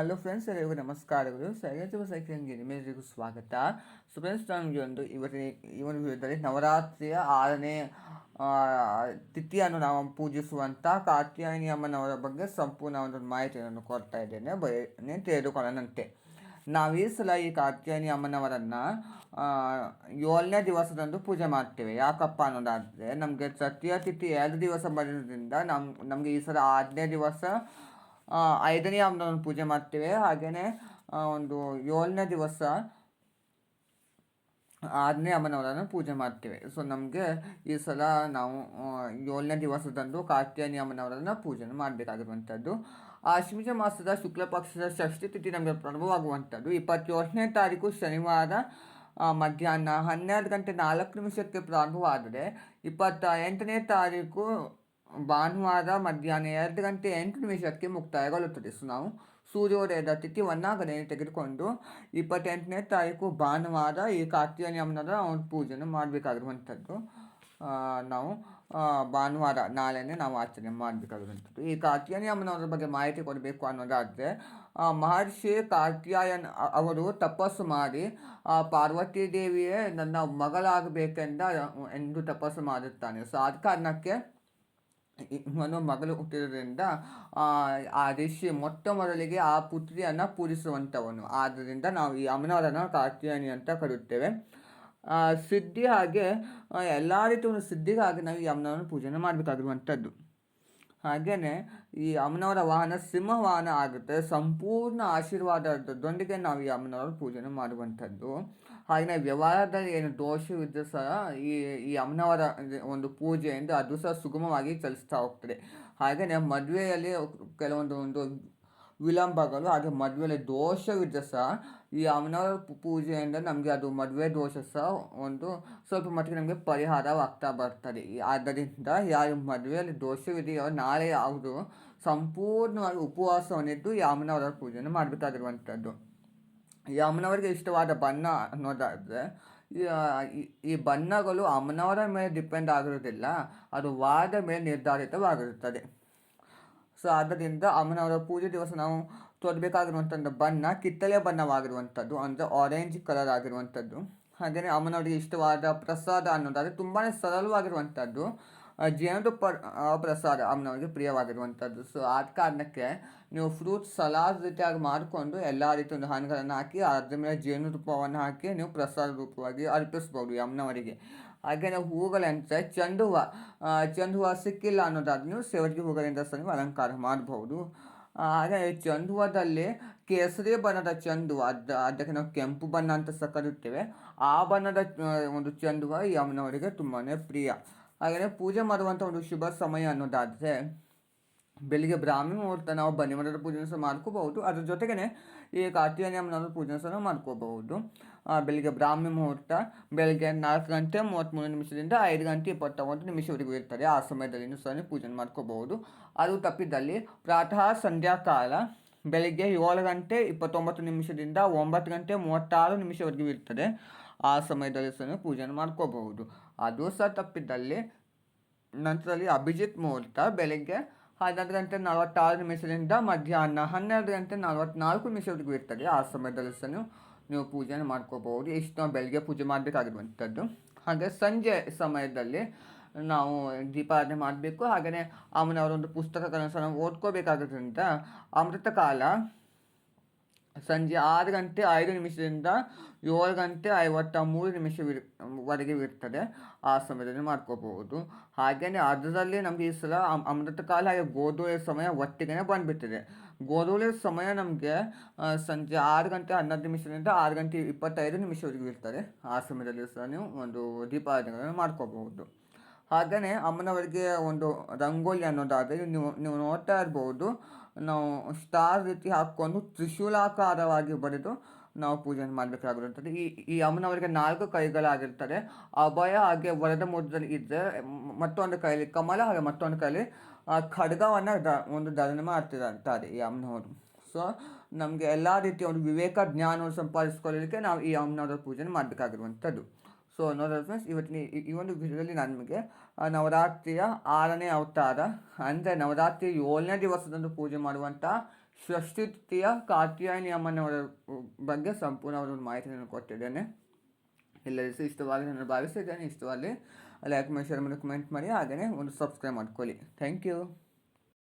Hello friends ಎಲ್ಲರಿಗೂ ನಮಸ್ಕಾರಗಳು silage ಸೈಕ್ಲಿಂಗ್ಗೆ ನಿಮ್ಮೆಲ್ಲರಿಗೂ ಸ್ವಾಗತ. ಸೊ ಫ್ರೆಂಡ್ಸ್ ನಮಗೆ ಒಂದು ಇವತ್ತಿನ, ಈ ಒಂದು ವಿಡಿಯೋದಲ್ಲಿ ನವರಾತ್ರಿಯ ಆರನೇ ತಿಥಿಯನ್ನು ನಾವು ಪೂಜಿಸುವಂಥ ಕಾರ್ತಿಯಾಯನಿ ಅಮ್ಮನವರ ಬಗ್ಗೆ ಸಂಪೂರ್ಣ ಒಂದು ಮಾಹಿತಿಯನ್ನು ಕೊಡ್ತಾ ಇದ್ದೇನೆ. ಬನ್ನಿ ತಿಳಿದುಕೊಳ್ಳೋಣಂತೆ ನಾವು ಈ ಸಲ ಈ ಕಾರ್ತಿಯಾಯನಿ ಅಮ್ಮನವರನ್ನು ಏಳನೇ ದಿವಸದಂದು ಪೂಜೆ ಮಾಡ್ತೇವೆ. ಯಾಕಪ್ಪ ಅನ್ನೋದಾದರೆ, ನಮಗೆ ತೃತೀಯ ತಿಥಿ ಎರಡು ದಿವಸ ಬರೋದ್ರಿಂದ ನಮ್ಮ ನಮಗೆ ಈ ಸಲ ಆರನೇ ದಿವಸ ಐದನೇ ಅಮ್ಮನವ್ರನ್ನ ಪೂಜೆ ಮಾಡ್ತೇವೆ. ಹಾಗೆಯೇ ಒಂದು ಏಳನೇ ದಿವಸ ಆರನೇ ಅಮ್ಮನವರನ್ನು ಪೂಜೆ ಮಾಡ್ತೇವೆ. ಸೊ ನಮಗೆ ಈ ಸಲ ನಾವು ಏಳನೇ ದಿವಸದಂದು ಕಾರ್ತಿಯಾನಿ ಅಮ್ಮನವರನ್ನು ಪೂಜೆ ಮಾಡಬೇಕಾಗಿರುವಂಥದ್ದು. ಆಶ್ಮಿಜ ಮಾಸದ ಶುಕ್ಲ ಪಕ್ಷದ ಷಷ್ಠಿ ತಿಥಿ ನಮಗೆ ಪ್ರಾರಂಭವಾಗುವಂಥದ್ದು. ಇಪ್ಪತ್ತೇಳನೇ ತಾರೀಕು ಶನಿವಾರ ಮಧ್ಯಾಹ್ನ ಹನ್ನೆರಡು ಗಂಟೆ ನಾಲ್ಕು ನಿಮಿಷಕ್ಕೆ ಪ್ರಾರಂಭವಾದರೆ, ಇಪ್ಪತ್ತ ಎಂಟನೇ ತಾರೀಕು ಭಾನುವಾರ ಮಧ್ಯಾಹ್ನ ಎರಡು ಗಂಟೆ ಎಂಟು ನಿಮಿಷಕ್ಕೆ ಮುಕ್ತಾಯಗೊಳ್ಳುತ್ತದೆ. ಸೊ ನಾವು ಸೂರ್ಯೋದಯದ ತಿಥಿ ಗಣನೆ ತೆಗೆದುಕೊಂಡು ಇಪ್ಪತ್ತೆಂಟನೇ ತಾರೀಕು ಭಾನುವಾರ ಈ ಕಾರ್ತೀಯ ನಿಯಮನದ ಒಂದು ಪೂಜೆಯನ್ನು ಮಾಡಬೇಕಾಗಿರುವಂಥದ್ದು. ನಾವು ಭಾನುವಾರ ನಾಳೆನೇ ನಾವು ಆಚರಣೆ ಮಾಡಬೇಕಾಗಿರುವಂಥದ್ದು. ಈ ಕಾರ್ತಿಯಾನಿ ಅಮ್ಮನವರ ಬಗ್ಗೆ ಮಾಹಿತಿ ಕೊಡಬೇಕು ಅನ್ನೋದಾದರೆ ಮಹರ್ಷಿ ಕಾರ್ತಿಯಾಯನ್ ಅವರು ತಪಸ್ಸು ಮಾಡಿ ಪಾರ್ವತಿ ದೇವಿಯೇ ನನ್ನ ಮಗಳಾಗಬೇಕೆಂದ ಎಂದು ತಪಸ್ಸು ಮಾಡುತ್ತಾನೆ. ಸೊ ಆ ಕಾರಣಕ್ಕೆ ಮಗಳು ಹುಟ್ಟಿರೋದ್ರಿಂದ ಆ, ಋಷಿ ಮೊಟ್ಟ ಮೊದಲಿಗೆ ಆ ಪುತ್ರಿಯನ್ನು ಪೂರಿಸುವಂಥವನು ಆದ್ದರಿಂದ ನಾವು ಈ ಅಮ್ಮನವರನ್ನು ಕಾರ್ತಿಯಾನಿ ಅಂತ ಕರೆಯುತ್ತೇವೆ. ಸಿದ್ಧಿ ಹಾಗೆ ಎಲ್ಲ ರೀತಿಯ ಒಂದು ಸಿದ್ಧಿಗಾಗಿ ನಾವು ಈ ಅಮ್ಮನವರನ್ನು ಪೂಜೆಯನ್ನು ಮಾಡಬೇಕಾಗಿರುವಂಥದ್ದು. ಹಾಗೆಯೇ ಈ ಅಮ್ಮನವರ ವಾಹನ ಸಿಂಹ ವಾಹನ ಆಗುತ್ತೆ. ಸಂಪೂರ್ಣ ಆಶೀರ್ವಾದದೊಂದಿಗೆ ನಾವು ಈ ಅಮ್ಮನವರ ಪೂಜೆನ ಮಾಡುವಂಥದ್ದು. ಹಾಗೆಯೇ ವ್ಯವಹಾರದಲ್ಲಿ ಏನು ದೋಷವಿದ್ದರೂ ಸಹ ಈ ಈ ಅಮ್ಮನವರ ಒಂದು ಪೂಜೆಯಿಂದ ಅದು ಸಹ ಸುಗಮವಾಗಿ ಚಲಿಸ್ತಾ ಹೋಗ್ತದೆ. ಹಾಗೆಯೇ ಮದುವೆಯಲ್ಲಿ ಕೆಲವೊಂದು ಒಂದು ವಿಳಂಬಗಳು, ಹಾಗೆ ಮದುವೆಯಲ್ಲಿ ದೋಷವಿದ್ದರೆ ಸಹ ಈ ಅಮ್ಮನವರ ಪೂ- ಪೂಜೆಯಿಂದ ನಮಗೆ ಅದು ಮದುವೆ ದೋಷ ಸಹ ಒಂದು ಸ್ವಲ್ಪ ಮಟ್ಟಿಗೆ ನಮಗೆ ಪರಿಹಾರವಾಗ್ತಾ ಬರ್ತದೆ. ಆದ್ದರಿಂದ ಯಾರು ಮದುವೆಯಲ್ಲಿ ದೋಷವಿದೆಯೋ ನಾಳೆ ಯಾವುದು ಸಂಪೂರ್ಣವಾಗಿ ಉಪವಾಸವನ್ನಿದ್ದು ಈ ಅಮ್ಮನವರ ಪೂಜೆಯನ್ನು ಮಾಡಬೇಕಾಗಿರುವಂಥದ್ದು. ಈ ಅಮ್ಮನವರಿಗೆ ಇಷ್ಟವಾದ ಬಣ್ಣ ಅನ್ನೋದಾದರೆ, ಈ ಬಣ್ಣಗಳು ಅಮ್ಮನವರ ಮೇಲೆ ಡಿಪೆಂಡ್ ಆಗಿರೋದಿಲ್ಲ ಅದು ವಾದ ಮೇಲೆ ನಿರ್ಧಾರಿತವಾಗಿರುತ್ತದೆ ಸೊ ಆದ್ದರಿಂದ ಅಮ್ಮನವರ ಪೂಜೆ ದಿವಸ ನಾವು ತೊಡಬೇಕಾಗಿರುವಂಥದ್ದು ಬಣ್ಣ ಕಿತ್ತಳೆ ಬಣ್ಣವಾಗಿರುವಂಥದ್ದು, ಅಂದರೆ ಆರೆಂಜ್ ಕಲರ್ ಆಗಿರುವಂಥದ್ದು. ಹಾಗೆಯೇ ಅಮ್ಮನವರಿಗೆ ಇಷ್ಟವಾದ ಪ್ರಸಾದ ಅನ್ನೋದಾದರೆ ತುಂಬಾ ಸರಳವಾಗಿರುವಂಥದ್ದು. ಆ, ಪರ್ ಪ್ರಸಾರ ಅಮ್ಮನವರಿಗೆ ಪ್ರಿಯವಾಗಿರುವಂಥದ್ದು. ಸೊ ಆದ ಕಾರಣಕ್ಕೆ ನೀವು ಫ್ರೂಟ್ ಸಲಾಡ್ ರೀತಿಯಾಗಿ ಮಾಡಿಕೊಂಡು ಎಲ್ಲ ರೀತಿಯ ಒಂದು ಹಣ್ಣುಗಳನ್ನು ಹಾಕಿ ಅದ್ರ ಮೇಲೆ ಜೇನುತುಪ್ಪವನ್ನು ಹಾಕಿ ನೀವು ಪ್ರಸಾದ ರೂಪವಾಗಿ ಅರ್ಪಿಸ್ಬೋದು ಯಮ್ನವರಿಗೆ. ಹಾಗೆ ಹಾಗೆಯೇ ಹೂಗಳಂತೆ ಚೆಂಡು ಹೂವು ಚೆಂಡು ಹೂವು ಸಿಕ್ಕಿಲ್ಲ ಅನ್ನೋದಾದ್ರೆ ನೀವು ಸೇವತಿಗೆ ಹೂಗಳಿಂದ ಸಹ ನೀವು ಅಲಂಕಾರ ಮಾಡಬಹುದು ಹಾಗೆ ಚೆಂಡು ಹೂವದಲ್ಲಿ ಕೇಸರಿ ಬಣ್ಣದ ಚೆಂಡು ಅದ ಅದಕ್ಕೆ ನಾವು ಕೆಂಪು ಬಣ್ಣ ಅಂತ ಸಹ ಕರೆಯುತ್ತೇವೆ. ಆ ಬಣ್ಣದ ಒಂದು ಚೆಂಡು ಹೂವು ಯಮ್ನವರಿಗೆ ತುಂಬಾ ಪ್ರಿಯ. ಹಾಗೆಯೇ ಪೂಜೆ ಮಾಡುವಂಥ ಒಂದು ಶುಭ ಸಮಯ ಅನ್ನೋದಾದರೆ ಬೆಳಿಗ್ಗೆ ಬ್ರಾಹ್ಮಿ ಮುಹೂರ್ತ, ನಾವು ಬನ್ನಿ ಮರದ ಪೂಜೆನ ಸಹ ಮಾಡ್ಕೋಬಹುದು. ಅದ್ರ ಜೊತೆಗೇ ಈ ಪೂಜೆ ಪೂಜೆನ ಸಹ ನಾವು ಮಾಡ್ಕೋಬಹುದು. ಬೆಳಿಗ್ಗೆ ಬ್ರಾಹ್ಮಿ ಮುಹೂರ್ತ, ಬೆಳಗ್ಗೆ ನಾಲ್ಕು ಗಂಟೆ ಮೂವತ್ತ್ಮೂರು ನಿಮಿಷದಿಂದ ಐದು ಗಂಟೆ ಇಪ್ಪತ್ತೊಂಬತ್ತು ನಿಮಿಷವರೆಗೂ ಇರ್ತದೆ. ಆ ಸಮಯದಲ್ಲಿ ಸಹ ಪೂಜೆ ಮಾಡ್ಕೋಬಹುದು. ಅದು ತಪ್ಪಿದಲ್ಲಿ ಪ್ರಾತಃ ಸಂಧ್ಯಾಕಾಲ ಬೆಳಗ್ಗೆ ಏಳು ಗಂಟೆ ಇಪ್ಪತ್ತೊಂಬತ್ತು ನಿಮಿಷದಿಂದ ಒಂಬತ್ತು ಗಂಟೆ ಮೂವತ್ತಾರು ನಿಮಿಷವರೆಗೂ ಇರ್ತದೆ. ಆ ಸಮಯದಲ್ಲಿ ಸಹ ಪೂಜೆನ ಮಾಡ್ಕೋಬಹುದು. ಅದು ಸಹ ತಪ್ಪಿದ್ದಲ್ಲಿ ನಂತರದಲ್ಲಿ ಅಭಿಜಿತ್ ಮುಹೂರ್ತ ಬೆಳಗ್ಗೆ ಹನ್ನೊಂದು ಗಂಟೆ ನಲವತ್ತಾರು ನಿಮಿಷದಿಂದ ಮಧ್ಯಾಹ್ನ ಹನ್ನೆರಡು ಗಂಟೆ ನಲವತ್ನಾಲ್ಕು ನಿಮಿಷವರೆಗೂ ಇರ್ತದೆ. ಆ ಸಮಯದಲ್ಲಿ ಸಹ ನೀವು ಪೂಜೆ ಪೂಜೆನ ಮಾಡ್ಕೋಬಹುದು. ಇಷ್ಟು ನಾವು ಬೆಳಗ್ಗೆ ಪೂಜೆ ಮಾಡಬೇಕಾಗಿರುವಂಥದ್ದು. ಹಾಗೆ ಸಂಜೆ ಸಮಯದಲ್ಲಿ ನಾವು ದೀಪಾರಾಧನೆ ಮಾಡಬೇಕು. ಹಾಗೆಯೇ ಅವನವರೊಂದು ಪುಸ್ತಕಗಳನ್ನು ಸಹ ನಾವು ಓದ್ಕೋಬೇಕಾಗಿರೋದ್ರಿಂದ ಅಮೃತ ಕಾಲ ಸಂಜೆ ಆರು ಗಂಟೆ ಐದು ನಿಮಿಷದಿಂದ ಏಳು ಗಂಟೆ ಐವತ್ತ ಮೂರು ನಿಮಿಷವಿರ್ ವರೆಗೆ ಇರ್ತದೆ. ಆ ಸಮಯದಲ್ಲಿ ಮಾಡ್ಕೋಬಹುದು. ಹಾಗೆಯೇ ಅದರಲ್ಲಿ ನಮಗೆ ಈ ಸಲ ಅಮ್- ಅಮೃತ ಕಾಲ ಹಾಗೆ ಗೋಧೂಳಿಯ ಸಮಯ ಒಟ್ಟಿಗೆ ಬಂದುಬಿಟ್ಟಿದೆ. ಗೋಧೂಳಿಯ ಸಮಯ ನಮಗೆ ಸಂಜೆ ಆರು ಗಂಟೆ ಹನ್ನೊಂದು ನಿಮಿಷದಿಂದ ಆರು ಗಂಟೆ ಇಪ್ಪತ್ತೈದು ನಿಮಿಷವರೆಗೂ ಇರ್ತದೆ. ಆ ಸಮಯದಲ್ಲಿ ಸಹ ನೀವು ಒಂದು ದೀಪಾರಾಧನೆಗಳನ್ನು ಮಾಡ್ಕೋಬಹುದು. ಹಾಗೆಯೇ ಅಮ್ಮನವರಿಗೆ ಒಂದು ರಂಗೋಲಿ ಅನ್ನೋದಾದರೆ ನೀವು ನೀವು ನೋಡ್ತಾ ಇರ್ಬೋದು. ನಾವು ಸ್ಟಾರ್ ರೀತಿ ಹಾಕ್ಕೊಂಡು ತ್ರಿಶೂಲಾಕಾರವಾಗಿ ಬರೆದು ನಾವು ಪೂಜೆ ಮಾಡಬೇಕಾಗಿರುತ್ತದೆ. ಈ ಈ ಅಮ್ಮನವರಿಗೆ ನಾಲ್ಕು ಕೈಗಳಾಗಿರ್ತದೆ. ಅಭಯ ಹಾಗೆ ವರದ ಮುದ್ರಲ್ಲಿ ಇದ್ದರೆ ಮತ್ತೊಂದು ಕೈಲಿ ಕಮಲ ಹಾಗೆ ಮತ್ತೊಂದು ಕೈಲಿ ಖಡ್ಗವನ್ನು ದ, ಒಂದು ಧಾರಣೆ ಮಾಡ್ತಿರ್ತಾರೆ ಈ ಅಮ್ಮನವರು. ಸೊ ನಮಗೆ ಎಲ್ಲ ರೀತಿಯ ಒಂದು ವಿವೇಕ ಜ್ಞಾನವನ್ನು ಸಂಪಾದಿಸ್ಕೊಳ್ಳಲಿಕ್ಕೆ ನಾವು ಈ ಅಮ್ಮನವರ ಪೂಜೆ ಮಾಡಬೇಕಾಗಿರುವಂಥದ್ದು. ಸೊ ನೋಡೋದು ಫ್ರೆಂಡ್ಸ್ ಇವತ್ತಿನ ಈ- ಒಂದು ವಿಡಿಯೋದಲ್ಲಿ ನಾನು ನಿಮಗೆ ನವರಾತ್ರಿಯ ಆರನೇ ಅವತಾರ ಅಂದರೆ ನವರಾತ್ರಿ ಏಳನೇ ದಿವಸದಂದು ಪೂಜೆ ಮಾಡುವಂಥ ಷಷ್ಠಿ ತೃತೀಯ ಕಾತ್ಯಾಯನಿ ಅಮ್ಮನವರ ಬಗ್ಗೆ ಸಂಪೂರ್ಣವಾದ ಒಂದು ಮಾಹಿತಿಯನ್ನು ಕೊಟ್ಟಿದ್ದೇನೆ ಎಲ್ಲರಿಗೂ ಇಷ್ಟವಾಗಿ ನಾನು ಭಾವಿಸಿದ್ದೇನೆ ಇಷ್ಟವಾಗಿ ಲೈಕ್ ಮಾಡಿ ಶೇರ್ ಮಾಡಿ ಕಮೆಂಟ್ ಮಾಡಿ ಹಾಗೆಯೇ ಒಂದು ಸಬ್ಸ್ಕ್ರೈಬ್ ಮಾಡ್ಕೊಳ್ಳಿ ಥ್ಯಾಂಕ್ ಯು